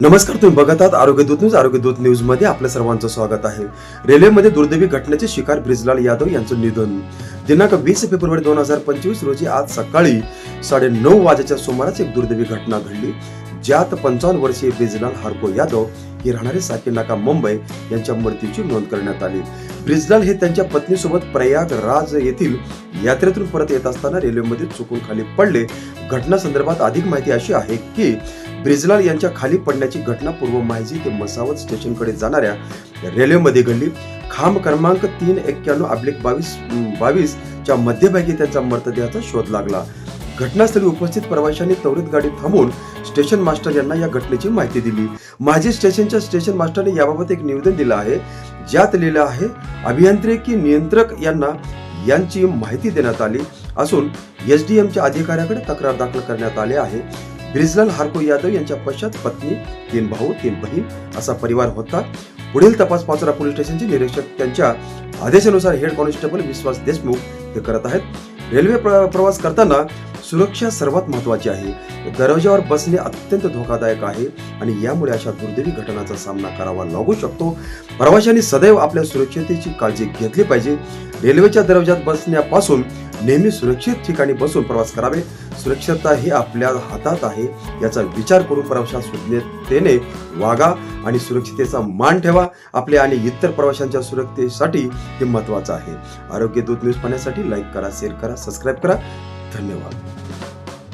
नमस्कार तुम्ही बघत आहात आरोग्य दूत न्यूज. आरोग्य दूत न्यूजमध्ये आपल्या सर्वांचं स्वागत आहे. रेल्वेमध्ये दुर्दैवी घटनेचे शिकार ब्रिजलाल यादव यांचं निधन. दिनांक वीस फेब्रुवारी दोन हजार पंचवीस रोजी आज सकाळी साडे नऊ वाजेच्या सुमारास एक दुर्दैवी घटना घडली. ज्यात पंचावन्न वर्षीय ब्रिजलाल हरको यादव हे राहणारे साकीनाका मुंबई यांच्या मृत्यूची नोंद करण्यात आली. ब्रिजलाल हे त्यांच्या पत्नीसोबत प्रयागराज येथील यात्रेतून परत येत असताना रेल्वेमध्ये चुकून खाली पडले. घटना संदर्भात अधिक माहिती अशी आहे की ब्रिजलाल यांच्या खाली पडण्याची घटना पूर्व माहिती ते मसावत स्टेशनकडे जाणाऱ्या रेल्वेमध्ये घडली. खांब क्रमांक तीन एक्क्याण्णव अब्लिक बावीस बावीस च्या मध्यभागी त्यांचा मृतदेहाचा शोध लागला. घटनास्थळी उपस्थित प्रवाशांनी त्वरित गाडी थांबवून स्टेशन मास्टर यांना या घटनेची माहिती दिली. माजी स्टेशनच्या स्टेशन मास्टरने याबाबत एक निवेदन दिलं आहे. ज्यात लिहिलं आहे अभियांत्रिकी नियंत्रक यांना यांची माहिती देण्यात आली असून एस डी एमच्या अधिकाऱ्याकडे तक्रार दाखल करण्यात आली आहे. ब्रिजलाल हारको यादव यांच्या पश्चात पत्नी तीन भाऊ तीन बहीण असा परिवार होता. पुढील तपास पाचोरा पोलीस स्टेशनचे निरीक्षक त्यांच्या आदेशानुसार हेड कॉन्स्टेबल विश्वास देशमुख हे करत आहेत. रेल्वे प्र- प्रवास करताना सुरक्षा सर्वात महत्वाची आहे. दरवाजावर बसणे अत्यंत धोकादायक आहे आणि यामुळे अशा दुर्दैवी घटनाचा सामना करावा लागू शकतो. प्रवाशांनी सदैव आपल्या सुरक्षतेची काळजी घेतली पाहिजे. रेल्वेच्या दरवाजात बसण्यापासून नेहमी सुरक्षित ठिकाणी बसून प्रवास करावे. सुरक्षितता ही आपल्या हातात आहे याचा विचार करून प्रवाशात सुज्ञतेने वागा आणि सुरक्षितेचा मान ठेवा. आपल्या आणि इतर प्रवाशांच्या सुरक्षतेसाठी हे महत्वाचं आहे. आरोग्य दूत न्यूज पाहण्यासाठी लाईक करा शेअर करा सबस्क्राईब करा. धन्यवाद.